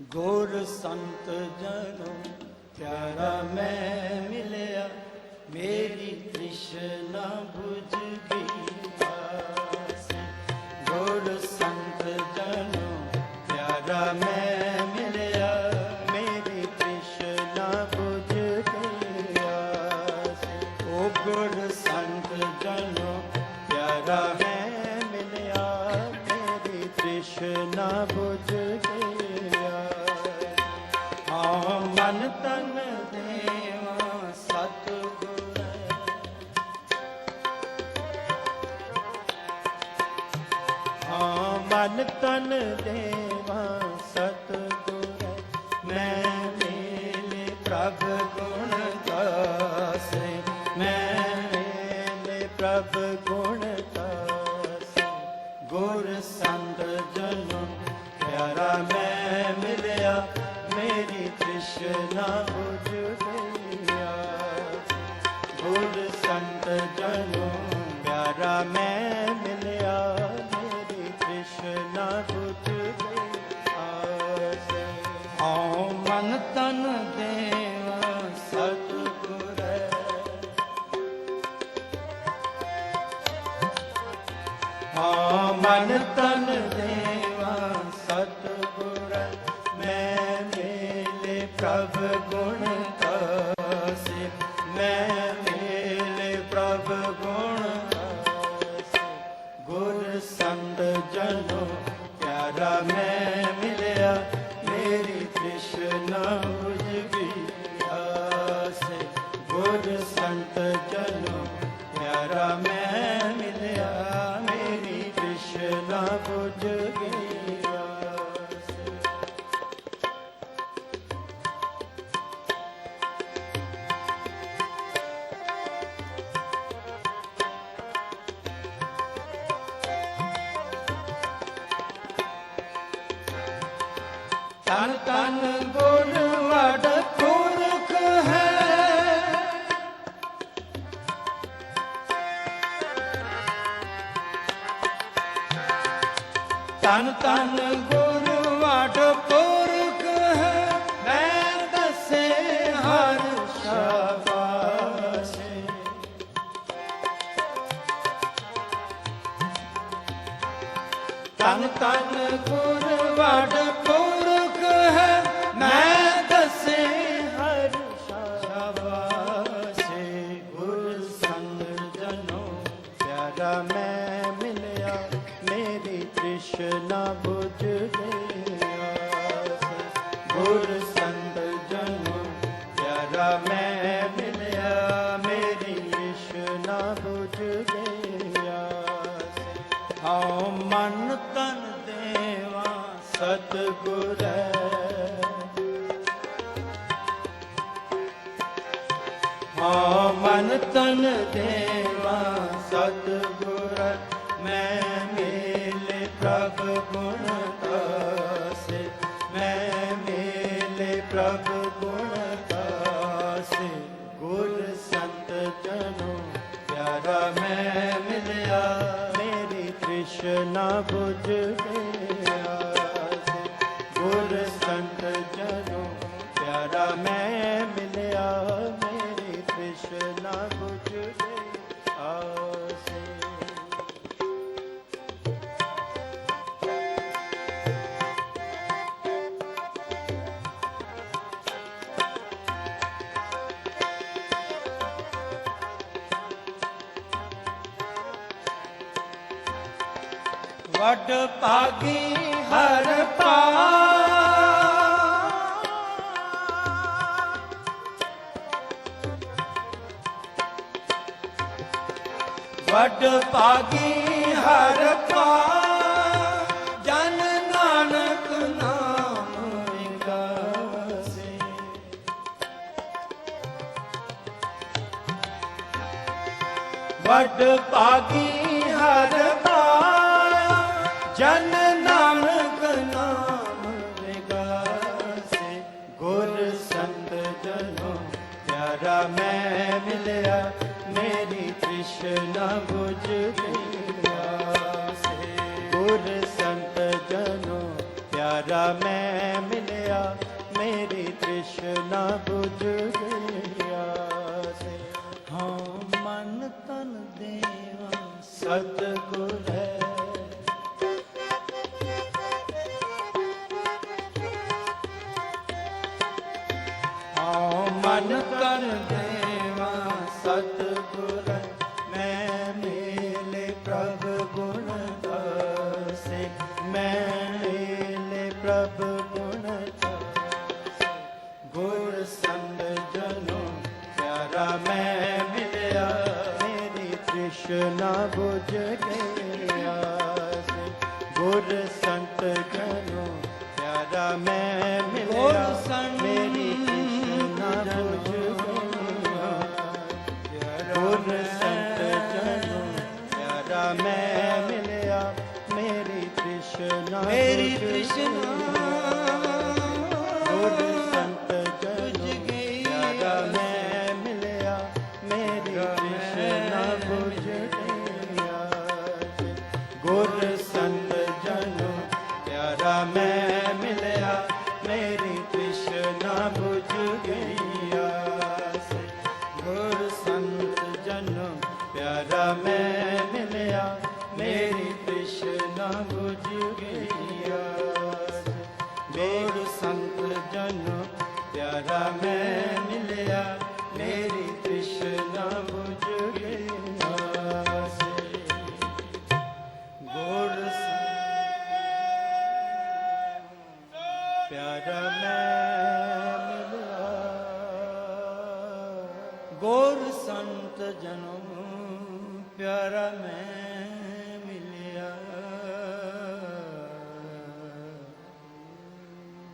ਗੁਰ ਸੰਤ ਜਨੋ ਪਿਆਰਾ ਮੈਂ ਮਿਲਿਆ ਮੇਰੀ ਤ੍ਰਿਸ਼ਨਾ ਬੁਝ ਗਈ ਹਾਂ ਤਨ ਦੇਵਾ ਸਤਿਗੁਰ, ਮੈਂ ਮੇਲੇ ਪ੍ਰਭ ਗੁਣ ਗਾਸੇ ਮੈਂ ਮੇਲੇ ਪ੍ਰਭ ਗੁਣ ਗਾਸੇ ਗੁਰ ਸੰਤ ਜਨਮ ਪਿਆਰਾ ਮੈਂ ਮਿਲਿਆ, ਮੇਰੀ ਤ੍ਰਿਸ਼ਨਾ ਬੁਝ ਗਈ ਗੁਰ ਸੰਤ ਜਨਮ ਪਿਆਰਾ ਮੈਂ ਮਿਲਿਆ ਤ੍ਰਿਸ਼ਨਾ ਬੁਝ ਗਈ ਆਸ ਮਨ ਤਨ ਦੇਵਾ, ਸਤਿਗੁਰ। ਹਾਂ ਮਨ ਤਨ ਦੇਵਾ, ਸਤਿਗੁਰ। ਮੈਂ ਮੇਲੇ ਪ੍ਰਭ ਗੁਣ ਕਾਸੇ। ਮੈਂ ਮੇਲੇ ਪ੍ਰਭ ਗੁਣ ਗੁਰ ਸੰਤ ਜਨੋ ਮੈਂ ਤਨ ਤਨ ਗੁਣ ਵਡ ਪੁਰਖ ਹੈ। ਤਨ ਤਨ ਗੁਣ ਵਡ ਪੁਰਖ ਹੈ। ਮੈਂ ਦਸੇ ਹਰ ਸ਼ਾਬਾਸ਼ੇ। ਤਨ ਤਨ ਗੁਰ ਵਡ ਤ੍ਰਿਸ਼ਨਾ ਬੁਝ ਗਈ ਆਸ ਗੁਰ ਸੰਗ ਜਨੋ ਜਰਾ ਮੈਂ ਮਿਲਿਆ, ਮੇਰੀ ਤ੍ਰਿਸ਼ਨਾ ਬੁਝ ਗਈ ਆਸ ਹਉ ਮਨ ਤਨ ਦੇਵਾ, ਸਤਿਗੁਰ ਹਉ ਮਨ ਤਨ ਦੇਵਾ, ਸਤਿਗੁਰ ਮੈਂ ਮੇ ਪ੍ਰਭ ਗੁਣ ਕਾਸੇ ਮੈਂ ਮੇਲੇ ਪ੍ਰਭ ਵੱਡ ਭਾਗੀ ਹਰ ਪਾ। ਵੱਡ ਭਾਗੀ ਹਰ ਪਾ। ਜਨ ਨਾਮ ਵੱਡ ਭਾਗੀ ਹਰ ਜਨ ਨਾਨਕ ਨਾਮ ਵਿਗਾਸੇ ਗੁਰ ਸੰਤ ਜਨੋ, ਪਿਆਰਾ ਮੈਂ ਮਿਲਿਆ, ਮੇਰੀ ਤ੍ਰਿਸ਼ਨਾ ਬੁਝ ਗਈ ਆਸੇ ਗੁਰ ਸੰਤ ਜਨੋ, ਪਿਆਰਾ ਮੈਂ ਮਿਲਿਆ, ਮੇਰੀ ਤ੍ਰਿਸ਼ਨਾ ਬੁਝ ਗਈਆ ਸੇ ਹਾਂ ਮਨ ਤਨ ਦੇਵਾ, ਸਤਿਗੁਰ ਮਨ ਕਰ ਦੇਵਾ ਸਤਿਗੁਰ ਮੈਂ ਮੇਲੇ ਪ੍ਰਭ ਗੁਣ ਦਾਸੇ ਮੈਂ ਮੇਲੇ ਪ੍ਰਭ ਗੁਣ ਗੁਰ ਸੰਗ ਜਨੋ ਪਿਆਰਾ ਮੈਂ ਮਿਲਿਆ ਮੇਰੀ ਤ੍ਰਿਸ਼ਨਾ ਬੁਝ ਗਈਆ ਸੇ ਗੁਰ ਸੰਤ ਜਨੋ ਪਿਆਰਾ ਮੈਂ ਮਿਲਿਆ ਮੇਰੀ ਮੈਂ ਮਿਲਿਆ ਮੇਰੀ ਤ੍ਰਿਸ਼ਨਾ ਮੇਰੀ ਤ੍ਰਿਸ਼ਨਾ ਗੁਰ ਸੰਤ ਜਨੋ ਗਈ ਪਿਆਰਾ ਮੈਂ ਮਿਲਿਆ ਮੇਰੀ ਤ੍ਰਿਸ਼ਨਾ ਬੁਝ ਗਈਆ ਗੁਰ ਸੰਤ ਜਨੋ ਪਿਆਰਾ ਮੈਂ ਮਿਲਿਆ ਮੇਰੀ ਤ੍ਰਿਸ਼ਨਾ ਬੁਝ ਗਈਆ ਗੁਰ ਸੰਤ ਜਨੋ ਪਿਆਰਾ ਮੈਂ ਮਿਲਿਆ ਮੇਰੀ ਤ੍ਰਿਸ਼ਨਾ ਬੁਝ ਗਈਆ ਗੁਰ ਸੰਤ ਜਨੋ ਪਿਆਰਾ ਮੈਂ ਮਿਲਿਆ ਮੇਰੀ ਤ੍ਰਿਸ਼ਨਾ ਬੁਝ ਗਈਆ ਸੇ ਗੁਰ ਸੰਤ ਪਿਆਰਾ ਮੈਂ ਮਿਲਿਆ ਗੁਰ ਸੰਤ ਜਨਮ प्यारा मैं